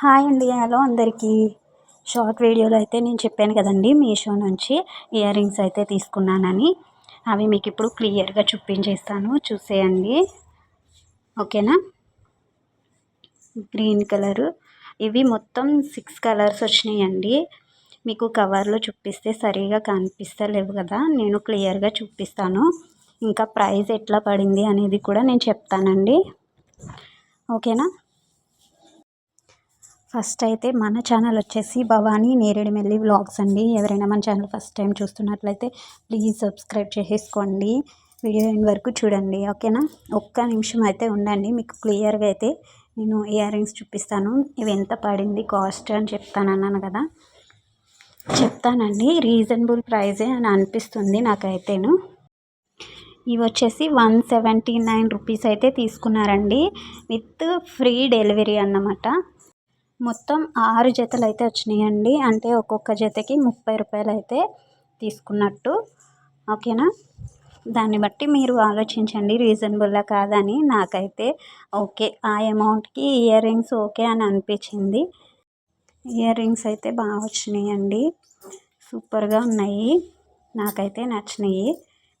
Hi అండి hello అందరికీ. Short వీడియోలో అయితే నేను చెప్పాను కదండి మీషో నుంచి ఇయర్ రింగ్స్ అయితే తీసుకున్నానని. అవి మీకు ఇప్పుడు క్లియర్గా చూపించేస్తాను చూసేయండి. ఓకేనా? Green colour. ఇవి మొత్తం సిక్స్ కలర్స్ వచ్చినాయండి. మీకు కవర్లో చూపిస్తే సరిగా కనిపిస్తలేవు కదా నేను క్లియర్గా చూపిస్తాను. ఇంకా ప్రైస్ ఎట్లా పడింది అనేది కూడా నేను చెప్తానండి. ఓకేనా? ఫస్ట్ అయితే మన ఛానల్ వచ్చేసి భవానీ నేరేడుమెల్లి వ్లాగ్స్ అండి. ఎవరైనా మన ఛానల్ ఫస్ట్ టైం చూస్తున్నట్లయితే ప్లీజ్ సబ్స్క్రైబ్ చేసేసుకోండి. వీడియో ఎండ్ వరకు చూడండి ఓకేనా? ఒక్క నిమిషం అయితే ఉండండి మీకు క్లియర్గా అయితే నేను ఇయర్ రింగ్స్ చూపిస్తాను. ఇవి ఎంత పడింది కాస్ట్ అని చెప్తాను అన్నాను కదా. చెప్తానండి రీజనబుల్ ప్రైజే అని అనిపిస్తుంది నాకైతేను. ఇవి వచ్చేసి వన్ సెవెంటీ నైన్ రూపీస్ అయితే తీసుకున్నారండి విత్ ఫ్రీ డెలివరీ అన్నమాట. మొత్తం ఆరు జతలు అయితే వచ్చినాయండి. అంటే ఒక్కొక్క జతకి ముప్పై రూపాయలు అయితే తీసుకున్నట్టు. ఓకేనా? దాన్ని బట్టి మీరు ఆలోచించండి. రీజనబుల్లా కాదని నాకైతే ఓకే. ఆ అమౌంట్కి ఇయర్ రింగ్స్ ఓకే అని అనిపించింది. ఇయర్ రింగ్స్ అయితే బాగా వచ్చినాయండి. సూపర్గా ఉన్నాయి. నాకైతే నచ్చినాయి.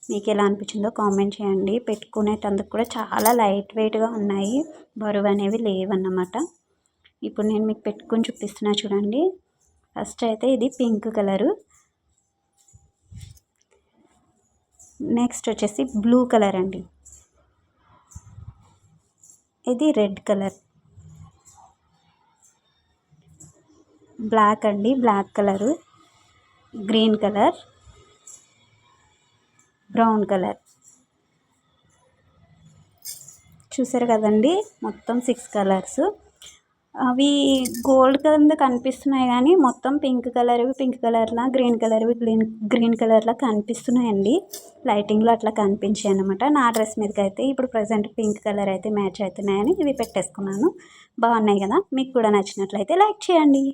మీకు ఎలా అనిపించిందో కామెంట్ చేయండి. పెట్టుకునేటందుకు కూడా చాలా లైట్ వెయిట్గా ఉన్నాయి. బరువు అనేవి లేవన్నమాట. ఇప్పుడు నేను మీకు పెట్టుకొని చూపిస్తున్నా చూడండి. ఫస్ట్ అయితే ఇది పింక్ కలరు. నెక్స్ట్ వచ్చేసి బ్లూ కలర్ అండి. ఇది రెడ్ కలర్. బ్లాక్ అండి black colour. Green colour. Brown colour. చూసారు కదండి? మొత్తం సిక్స్ కలర్స్. అవి గోల్డ్ కింద కనిపిస్తున్నాయి కానీ మొత్తం పింక్ కలర్వి పింక్ కలర్లా గ్రీన్ కలర్వి గ్రీన్ గ్రీన్ కలర్లా కనిపిస్తున్నాయండి. లైటింగ్లో అట్లా కనిపించాయి అనమాట నా డ్రెస్ మీదకి అయితే ఇప్పుడు ప్రజెంట్ పింక్ కలర్ అయితే మ్యాచ్ అవుతున్నాయని ఇవి పెట్టేసుకున్నాను. బాగున్నాయి కదా? మీకు కూడా నచ్చినట్లయితే లైక్ చేయండి.